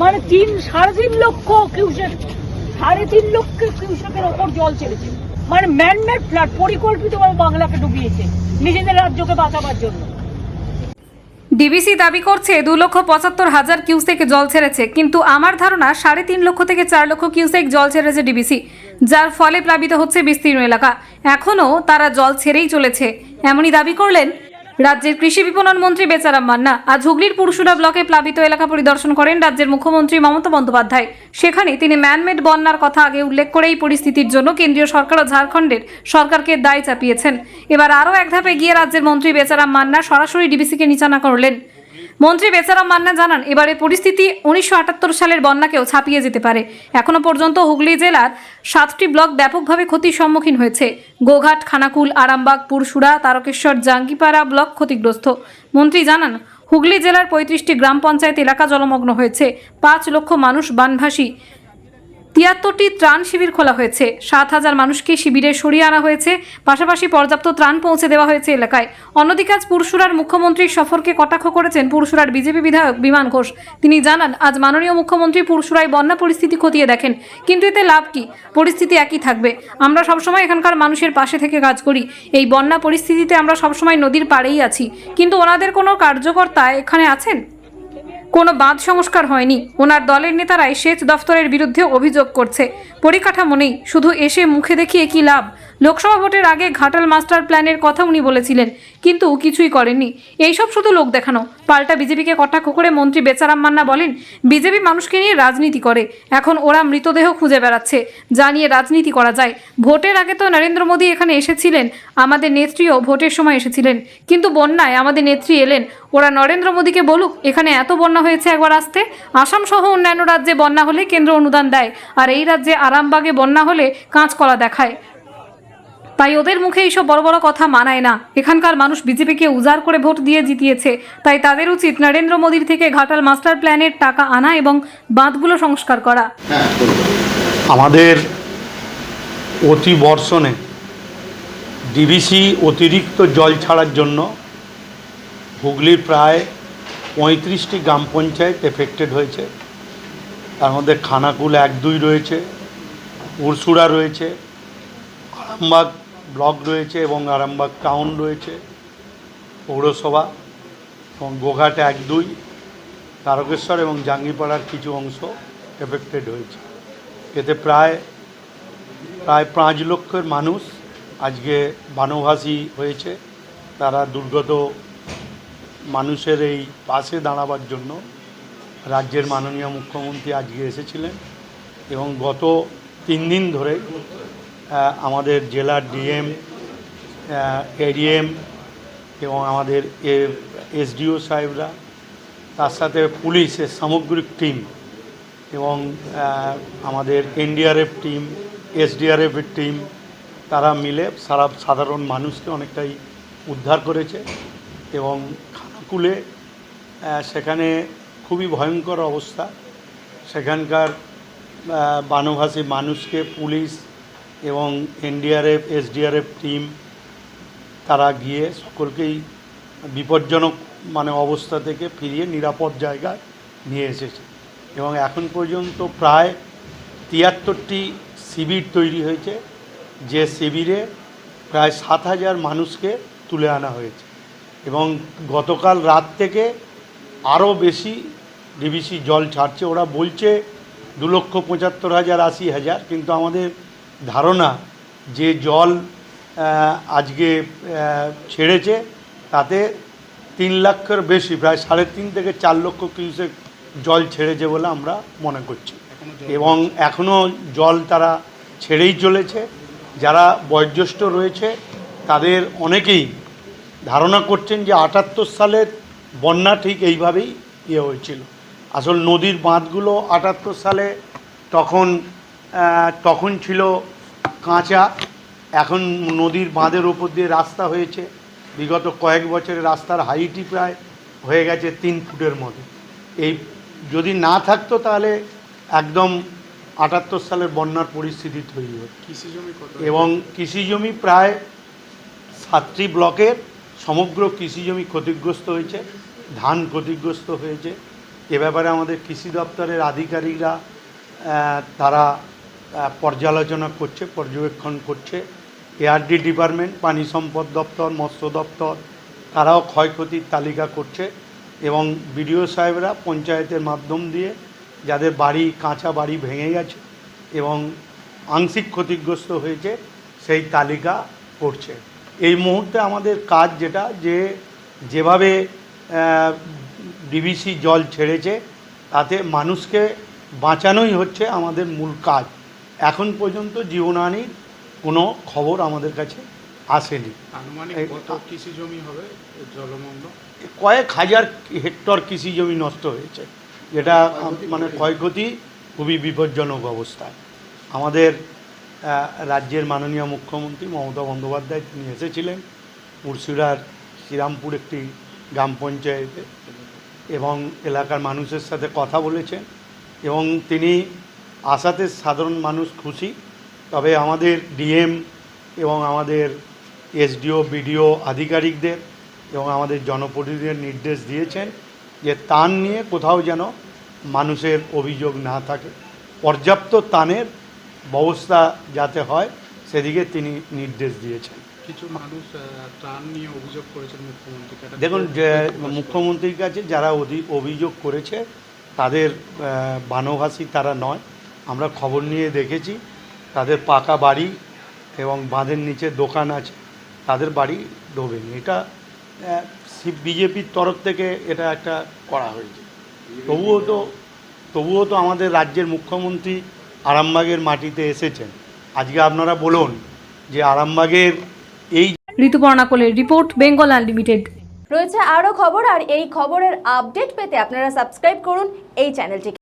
মানে তিন, সাড়ে তিন লক্ষ কিউসেক সাড়ে তিন লক্ষ কিউসেকের ওপর জল ছেড়েছে। মানে ম্যানমেড ফ্লাড পরিকল্পিতভাবে বাংলাকে ডুবিয়েছে নিজেদের রাজ্যকে বাঁচাবার জন্য। ডিবিসি দাবি করছে, দু লক্ষ পঁচাত্তর হাজার কিউসেক জল ছেড়েছে, কিন্তু আমার ধারণা সাড়ে তিন লক্ষ থেকে চার লক্ষ কিউসেক জল ছেড়েছে ডিবিসি যার ফলে প্লাবিত হচ্ছে বিস্তীর্ণ এলাকা। এখনও তারা জল ছেড়েই চলেছে, এমনই দাবি করলেন রাজ্যের কৃষি বিপণন মন্ত্রী বেচারাম মান্না আজ হুগলির পুরুষুরা ব্লকে প্লাবিত এলাকা পরিদর্শন করেন রাজ্যের মুখ্যমন্ত্রী মমতা বন্দ্যোপাধ্যায়। সেখানে তিনি ম্যানমেড বন্যার কথা আগে উল্লেখ করে এই পরিস্থিতির জন্য কেন্দ্রীয় সরকার ও ঝাড়খণ্ডের সরকারকে দায় চাপিয়েছেন। এবার আরও এক ধাপে গিয়ে রাজ্যের মন্ত্রী বেচারাম মান্না সরাসরি ডিবিসিকে নিচানা করলেন। মন্ত্রী বেচারাম মান্না জানান এবারে পরিস্থিতি উনিশশো আটাত্তর সালের বন্যাকেও ছাপিয়ে যেতে পারে। এখনও পর্যন্ত হুগলি জেলার সাতটি ব্লক ব্যাপকভাবে ক্ষতির সম্মুখীন হয়েছে। গোঘাট, খানাকুল, আরামবাগ পুরসুরা তারকেশ্বর, জাঙ্গিপাড়া ব্লক ক্ষতিগ্রস্ত। মন্ত্রী জানান, হুগলি জেলার পঁয়ত্রিশটি গ্রাম পঞ্চায়েত এলাকা জলমগ্ন হয়েছে। পাঁচ লক্ষ মানুষ বানভাসী। তিয়াত্তরটি ত্রাণ শিবির খোলা হয়েছে। সাত হাজার মানুষকে শিবিরে সরিয়ে আনা হয়েছে। পাশাপাশি পর্যাপ্ত ত্রাণ পৌঁছে দেওয়া হয়েছে এলাকায়। অন্যদিকে আজ পুরসুরার মুখ্যমন্ত্রীর সফরকে কটাক্ষ করেছেন পুরসুরার বিজেপি বিধায়ক বিমান ঘোষ। তিনি জানান, আজ মাননীয় মুখ্যমন্ত্রী পুরসুরায় বন্যা পরিস্থিতি খতিয়ে দেখেন। কিন্তু এতে লাভ কি? পরিস্থিতি একই থাকবে। আমরা সবসময় এখানকার মানুষের পাশে থেকে কাজ করি। এই বন্যা পরিস্থিতিতে আমরা সবসময় নদীর পাড়েই আছি। কিন্তু ওনাদের কোনো কার্যকর্তা এখানে আছেন? কোনো বাঁধ সংস্কার হয়নি। ওনার দলের নেতারাই সেচ দফতরের বিরুদ্ধে অভিযোগ করছে। পরিকাঠামো নেই, শুধু এসে মুখে দেখিয়ে কি লাভ? লোকসভা ভোটের আগে ঘাটাল মাস্টার প্ল্যানের কথা উনি বলেছিলেন, কিন্তু কিছুই করেননি। এইসব শুধু লোক দেখানো। পাল্টা বিজেপিকে কটাক্ষ করে মন্ত্রী বেচারাম মান্না বলেন, বিজেপি মানুষকে নিয়ে রাজনীতি করে। এখন ওরা মৃতদেহ খুঁজে বেড়াচ্ছে। যা নিয়ে রাজনীতি করা যায়। ভোটের আগে তো নরেন্দ্র মোদী এখানে এসেছিলেন, আমাদের নেত্রীও ভোটের সময় এসেছিলেন। কিন্তু বন্যায় আমাদের নেত্রী এলেন। ওরা নরেন্দ্র মোদীকে বলুক, এখানে এত বন্যা হয়েছে একবার আসতে। আসাম সহ অন্যান্য রাজ্যে বন্যা হলে কেন্দ্র অনুদান দেয়। আর এই রাজ্যে আরামবাগে বন্যা হলে কাঁচকলা দেখায়। তাই ওদের মুখে এইসব বড় বড় কথা মানায় না। এখানকার মানুষ বিজেপিকে উজাড় করে ভোট দিয়ে জিতিয়েছে। তাই তাদের উচিত নরেন্দ্র মোদীর থেকে ঘাটাল মাস্টার প্ল্যানের টাকা আনা এবং বাঁধগুলো সংস্কার করা। আমাদের অতি বর্ষণে ডিবিসি অতিরিক্ত জল ছাড়ার জন্য হুগলির প্রায় পঁয়ত্রিশটি গ্রাম পঞ্চায়েত এফেক্টেড হয়েছে। তার মধ্যে খানাকুল এক দুই রয়েছে উরসুড়া রয়েছে আরামবাগ ব্লক রয়েছে এবং আরামবাগ টাউন রয়েছে, পৌরসভা এবং গোঘাট এক দুই, তারকেশ্বর এবং জাঙ্গিপাড়ার কিছু অংশ এফেক্টেড হয়েছে। এতে প্রায় প্রায় পাঁচ লক্ষের মানুষ আজকে বানভাসী হয়েছে। তারা দুর্গত মানুষের এই পাশে দাঁড়াবার জন্য রাজ্যের মাননীয় মুখ্যমন্ত্রী আজকে এসেছিলেন এবং গত তিন দিন ধরে আমাদের জেলার ডিএম এডিএম এবং আমাদের এসডিও সাহেবরা, তার সাথে পুলিশের সামগ্রিক টিম এবং আমাদের এনডিআরএফ টিম এসডিআরএফের টিম, তারা মিলে সারা সাধারণ মানুষকে অনেকটাই উদ্ধার করেছে এবং খানাকুলে সেখানে খুবই ভয়ঙ্কর অবস্থা। সেখানকার বানভাসী মানুষকে পুলিশ এবং এনডিআরএফ, এসডিআরএফ টিম, তারা গিয়ে সকলকেই বিপজ্জনক মানে অবস্থা থেকে ফিরিয়ে নিরাপদ জায়গায় নিয়ে এসেছে। এবং এখন পর্যন্ত প্রায় তিয়াত্তরটি শিবির তৈরি হয়েছে। যে শিবিরে প্রায় সাত হাজার মানুষকে তুলে আনা হয়েছে। এবং গতকাল রাত থেকে আরও বেশি ডিবিসি জল ছাড়ছে। ওরা বলছে দু লক্ষ পঁচাত্তর হাজার আশি হাজার, কিন্তু আমাদের ধারণা যে জল আজকে ছেড়েছে তাতে তিন লাখের বেশি প্রায় সাড়ে তিন থেকে চার লক্ষ কিউসেক জল ছেড়েছে বলে আমরা মনে করছি। এবং এখনও জল তারা ছেড়েই চলেছে। যারা বয়োজ্যেষ্ঠ রয়েছে তাদের অনেকেই ধারণা করছেন যে আটাত্তর সালের বন্যা ঠিক এইভাবেই ইয়ে হয়েছিল। আসল নদীর বাঁধগুলো আটাত্তর সালে তখন তখন ছিল কাঁচা এখন নদীর বাঁধের ওপর দিয়ে রাস্তা হয়েছে। বিগত কয়েক বছরে রাস্তার হাইটই প্রায় হয়ে গেছে তিন ফুটের মতো। এই যদি না থাকতো তাহলে একদম আটাত্তর সালের বন্যার পরিস্থিতি তৈরি হতো। এবং কৃষি জমি প্রায় সাতটি ব্লকের সমগ্র কৃষি জমি ক্ষতিগ্রস্ত হয়েছে ধান ক্ষতিগ্রস্ত হয়েছে। এ ব্যাপারে আমাদের কৃষি দপ্তরের আধিকারিকরা তারা পর্যালোচনা করছে, পর্যবেক্ষণ করছে। এআরডি ডিপার্টমেন্ট, পানি সম্পদ দপ্তর, মৎস্য দপ্তর, তারাও ক্ষয়ক্ষতির তালিকা করছে এবং বিডিও সাহেবরা পঞ্চায়েতের মাধ্যম দিয়ে যাদের বাড়ি, কাঁচা বাড়ি ভেঙে গেছে এবং আংশিক ক্ষতিগ্রস্ত হয়েছে, সেই তালিকা করছে। এই মুহূর্তে আমাদের কাজ যেটা যে যেভাবে ডিবিসি জল ছেড়েছে, তাতে মানুষকে বাঁচানোই হচ্ছে আমাদের মূল কাজ। এখন পর্যন্ত জীবনহানির কোনো খবর আমাদের কাছে আসেনি। কৃষি জমি হবে জলমগ্ন? কয়েক হাজার হেক্টর কৃষি জমি নষ্ট হয়েছে। যেটা মানে ক্ষয়ক্ষতি খুবই বিপজ্জনক অবস্থায় আমাদের রাজ্যের মাননীয় মুখ্যমন্ত্রী মমতা বন্দ্যোপাধ্যায় তিনি এসেছিলেন। মুর্শিদার শ্রীরামপুর একটি গ্রাম পঞ্চায়েতে এবং এলাকার মানুষের সাথে কথা বলেছেন এবং তিনি আশাতে সাধারণ মানুষ খুশি। তবে আমাদের ডিএম এবং আমাদের এসডিও বিডিও আধিকারিকদের এবং আমাদের জনপ্রতিনিধিদের নির্দেশ দিয়েছেন যে তান নিয়ে কোথাও যেন মানুষের অভিযোগ না থাকে। পর্যাপ্ত তানের ব্যবস্থা যাতে হয় সেদিকে তিনি নির্দেশ দিয়েছেন। কিছু মানুষ ত্রাণ নিয়ে অভিযোগ করেছেন মুখ্যমন্ত্রীকে। এটা দেখুন যে মুখ্যমন্ত্রীর কাছে যারা অভিযোগ করেছে তাদের বানভাসী তারা নয়। আমরা খবর নিয়ে দেখেছি তাদের পাকা বাড়ি এবং বাঁধের নিচে দোকান আছে তাদের বাড়ি ডোবেনি এটা বিজেপির তরফ থেকে এটা একটা করা হয়েছে। তবুও তো তবুও তো আমাদের রাজ্যের মুখ্যমন্ত্রী আরামবাগের মাটিতে এসেছেন। আজকে আপনারা বলুন যে আরামবাগের এই ঋতুপর্ণা কোলের রিপোর্ট বেঙ্গল আনলিমিটেড। রয়েছে আরও খবর আর এই খবরের আপডেট পেতে আপনারা সাবস্ক্রাইব করুন এই চ্যানেলটিকে।